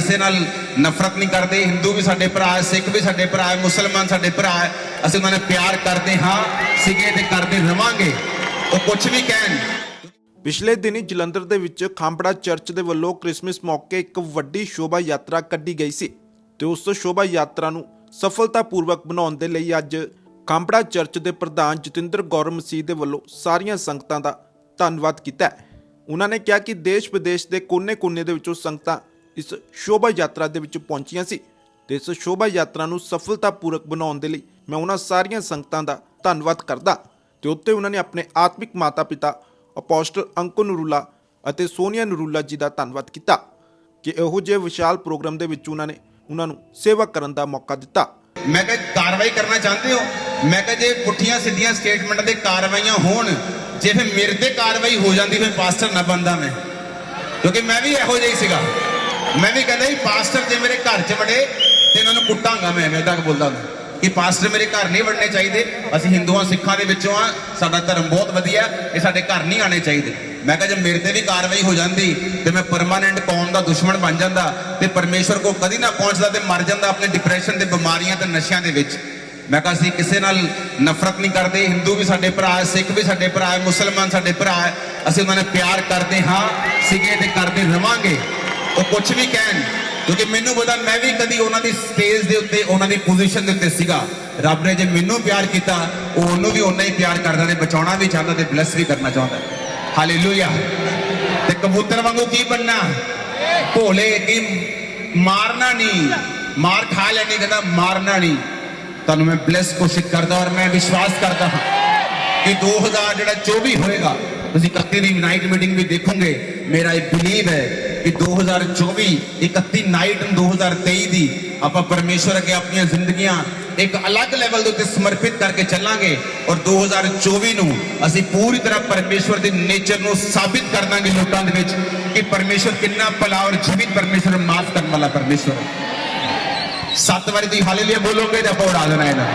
ਕਿਸੇ ਨਾਲ ਨਫ਼ਰਤ ਨਹੀਂ ਕਰਦੇ, ਹਿੰਦੂ ਵੀ ਸਾਡੇ ਭਰਾ ਹੈ ਸਿੱਖ ਵੀ ਸਾਡੇ ਭਰਾ ਹੈ ਮੁਸਲਮਾਨ ਸਾਡੇ ਭਰਾ ਹੈ ਅਸੀਂ ਉਹਨਾਂ ਨਾਲ ਪਿਆਰ ਕਰਦੇ ਹਾਂ, ਸਿਗੇ ਤੇ ਕਰਦੇ ਰਵਾਂਗੇ ਉਹ ਕੁਝ ਵੀ ਕਹਿਣ ਪਿਛਲੇ ਦਿਨੀ ਜਲੰਧਰ ਦੇ ਵਿੱਚ ਖਾਂਬੜਾ ਚਰਚ ਦੇ ਵੱਲੋਂ ਕ੍ਰਿਸਮਸ ਮੌਕੇ ਇੱਕ ਵੱਡੀ ਸ਼ੋਭਾ ਯਾਤਰਾ ਕੱਢੀ ਗਈ ਸੀ ਤੇ ਉਸ ਸ਼ੋਭਾ ਯਾਤਰਾ ਨੂੰ ਸਫਲਤਾਪੂਰਵਕ ਬਣਾਉਣ ਦੇ ਲਈ ਅੱਜ ਖਾਂਬੜਾ ਚਰਚ ਦੇ ਪ੍ਰਧਾਨ ਜਤਿੰਦਰ ਗੌਰ ਮਸੀਹ ਦੇ ਵੱਲੋਂ ਸਾਰੀਆਂ ਸੰਗਤਾਂ ਦਾ ਧੰਨਵਾਦ ਕੀਤਾ ਹੈ। ਉਹਨਾਂ ਨੇ ਕਿਹਾ ਕਿ ਦੇਸ਼ ਵਿਦੇਸ਼ ਦੇ ਕੋਨੇ-ਕੋਨੇ ਦੇ ਵਿੱਚੋਂ ਸੰਗਤਾਂ ਇਸ ਸ਼ੋਭਾ ਯਾਤਰਾ ਦੇ ਵਿੱਚ ਪਹੁੰਚੀਆਂ ਸੀ ਤੇ ਇਸ ਸ਼ੋਭਾ ਯਾਤਰਾ ਨੂੰ ਸਫਲਤਾਪੂਰਕ ਬਣਾਉਣ ਦੇ ਲਈ ਮੈਂ ਉਹਨਾਂ ਸਾਰੀਆਂ ਸੰਗਤਾਂ ਦਾ ਧੰਨਵਾਦ ਕਰਦਾ ਤੇ ਉੱਤੇ ਉਹਨਾਂ ਨੇ ਆਪਣੇ ਆਤਮਿਕ ਮਾਤਾ-ਪਿਤਾ, ਅਪੋਸਟਲ ਅੰਕੁ ਨਰੂਲਾ ਅਤੇ ਸੋਨੀਆ ਨਰੂਲਾ ਜੀ ਦਾ ਧੰਨਵਾਦ ਕੀਤਾ ਕਿ ਇਹੋ ਜਿਹੇ ਵਿਸ਼ਾਲ ਪ੍ਰੋਗਰਾਮ ਦੇ ਵਿੱਚ ਉਹਨਾਂ ਨੇ ਉਹਨਾਂ ਨੂੰ ਸੇਵਾ ਕਰਨ ਦਾ ਮੌਕਾ ਦਿੱਤਾ। ਮੈਂ ਕਿਹਾ, ਕਾਰਵਾਈ ਕਰਨਾ ਚਾਹੁੰਦੇ ਹੋ? ਮੈਂ ਕਿਹਾ, ਜੇ ਪੁੱਠੀਆਂ ਸਿੱਧੀਆਂ ਸਟੇਟਮੈਂਟਾਂ ਤੇ ਕਾਰਵਾਈਆਂ ਹੋਣ, ਜੇ ਫਿਰ ਮੇਰੇ ਤੇ ਕਾਰਵਾਈ ਹੋ ਜਾਂਦੀ, ਫਿਰ ਪਾਸਟਰ ਨਾ ਬੰਦਾ ਮੈਂ। ਕਿਉਂਕਿ ਮੈਂ ਵੀ ਇਹੋ ਜਿਹਾ ਹੀ ਸੀਗਾ। ਮੈਂ ਵੀ ਕਹਿੰਦਾ ਸੀ ਪਾਸਟਰ ਜੇ ਮੇਰੇ ਘਰ 'ਚ ਵੜੇ, ਤੇ ਇਹਨਾਂ ਨੂੰ ਕੁੱਟਾਂਗਾ ਮੈਂ ਐਵੇਂ ਤੱਕ ਬੋਲਦਾ ਹੁੰਦਾ। ਕਿ ਪਾਸਟਰ ਮੇਰੇ ਘਰ ਨਹੀਂ ਵੜਨੇ ਚਾਹੀਦੇ। ਅਸੀਂ ਹਿੰਦੂਆਂ, ਸਿੱਖਾਂ ਦੇ ਵਿੱਚੋਂ ਆ। ਸਾਡਾ ਧਰਮ ਬਹੁਤ ਵਧੀਆ ਇਹ ਸਾਡੇ ਘਰ ਨਹੀਂ ਆਣੇ ਚਾਹੀਦੇ। ਮੈਂ ਕਿਹਾ, ਜੇ ਮੇਰੇ ਤੇ ਵੀ ਕਾਰਵਾਈ ਹੋ ਜਾਂਦੀ, ਤੇ ਮੈਂ ਪਰਮਾਨੈਂਟ ਕੌਮ ਦਾ ਦੁਸ਼ਮਣ ਬਣ ਜਾਂਦਾ, ਤੇ ਪਰਮੇਸ਼ਵਰ ਕੋ ਕਦੀ ਨਾ ਪਹੁੰਚਦਾ ਤੇ ਮਰ ਜਾਂਦਾ ਆਪਣੇ ਡਿਪਰੈਸ਼ਨ ਦੇ ਬਿਮਾਰੀਆਂ ਤੇ ਨਸ਼ਿਆਂ ਦੇ ਵਿੱਚ। ਮੈਂ ਕਿਹਾ, ਅਸੀਂ ਕਿਸੇ ਨਾਲ ਨਫ਼ਰਤ ਨਹੀਂ ਕਰਦੇ। ਹਿੰਦੂ ਵੀ ਸਾਡੇ ਭਰਾ ਹੈ, ਸਿੱਖ ਵੀ ਸਾਡੇ ਭਰਾ ਹੈ, ਮੁਸਲਮਾਨ ਸਾਡੇ ਭਰਾ ਹੈ। ਅਸੀਂ ਉਹਨਾਂ ਨਾਲ ਪਿਆਰ ਕਰਦੇ ਹਾਂ, ਸਿਗੇ ਤੇ ਕਰਦੇ ਰਵਾਂਗੇ। ਉਹ ਕੁਝ ਵੀ ਕਹਿਣ, ਕਿਉਂਕਿ ਮੈਨੂੰ ਪਤਾ, ਮੈਂ ਵੀ ਕਦੀ ਉਹਨਾਂ ਦੀ ਸਟੇਜ ਦੇ ਉੱਤੇ, ਉਹਨਾਂ ਦੀ ਪੋਜੀਸ਼ਨ ਦੇ ਉੱਤੇ ਸੀਗਾ। ਰੱਬ ਨੇ ਜੇ ਮੈਨੂੰ ਪਿਆਰ ਕੀਤਾ, ਉਹ ਉਹਨੂੰ ਵੀ ਓਨਾ ਹੀ ਪਿਆਰ ਕਰਦਾ ਤੇ ਬਚਾਉਣਾ ਵੀ ਚਾਹੁੰਦਾ ਤੇ ਬਲੈਸ ਵੀ ਕਰਨਾ ਚਾਹੁੰਦਾ। ਹਾਲੇਲੂਇਆ ਤੇ ਕਬੂਤਰ ਵਾਂਗੂ ਕੀ ਬੰਨਾ ਭੋਲੇ ਕੀ ਮਾਰਨਾ ਨਹੀਂ। ਮਾਰ ਖਾ ਲੈਣੀ, ਕਹਿੰਦਾ ਮਾਰਨਾ ਨਹੀਂ। ਤੁਹਾਨੂੰ ਮੈਂ ਬਲੈਸ ਕੋਸ਼ਿਸ਼ ਕਰਦਾ ਔਰ ਮੈਂ ਵਿਸ਼ਵਾਸ ਕਰਦਾ ਹਾਂ ਕਿ 2000 ਜਿਹੜਾ 24 ਹੋਏਗਾ ਤੁਸੀਂ 31 ਦੀ ਨਾਈਟ ਮੀਟਿੰਗ ਵੀ ਦੇਖੋਗੇ, ਮੇਰਾ ਇਹ ਬਿਲੀਵ ਹੈ ਕਿ 2024 31 ਨਾਈਟ 2023 ਦੀ ਆਪਾਂ ਪਰਮੇਸ਼ਵਰ ਅੱਗੇ ਆਪਣੀਆਂ ਜ਼ਿੰਦਗੀਆਂ ਇੱਕ ਅਲੱਗ ਲੈਵਲ ਦੇ ਉੱਤੇ ਸਮਰਪਿਤ ਕਰਕੇ ਚੱਲਾਂਗੇ ਔਰ 2024 ਨੂੰ ਅਸੀਂ ਪੂਰੀ ਤਰ੍ਹਾਂ ਪਰਮੇਸ਼ਵਰ ਦੇ ਨੇਚਰ ਨੂੰ ਸਾਬਿਤ ਕਰ ਦਾਂਗੇ ਲੋਕਾਂ ਦੇ ਵਿੱਚ ਕਿ ਪਰਮੇਸ਼ਵਰ ਕਿੰਨਾ ਭਲਾ ਔਰ ਜੀਵਿਤ ਪਰਮੇਸ਼ਵਰ ਮਾਫ ਕਰਨ ਵਾਲਾ ਪਰਮੇਸ਼ਵਰ। ਸੱਤ ਵਾਰੀ ਤੁਸੀਂ ਹਾਲੇਲੂਇਆ ਬੋਲੋਗੇ ਤਾਂ ਆਪਾਂ ਉਡਾ ਦੇਣਾ ਇਹਨਾਂ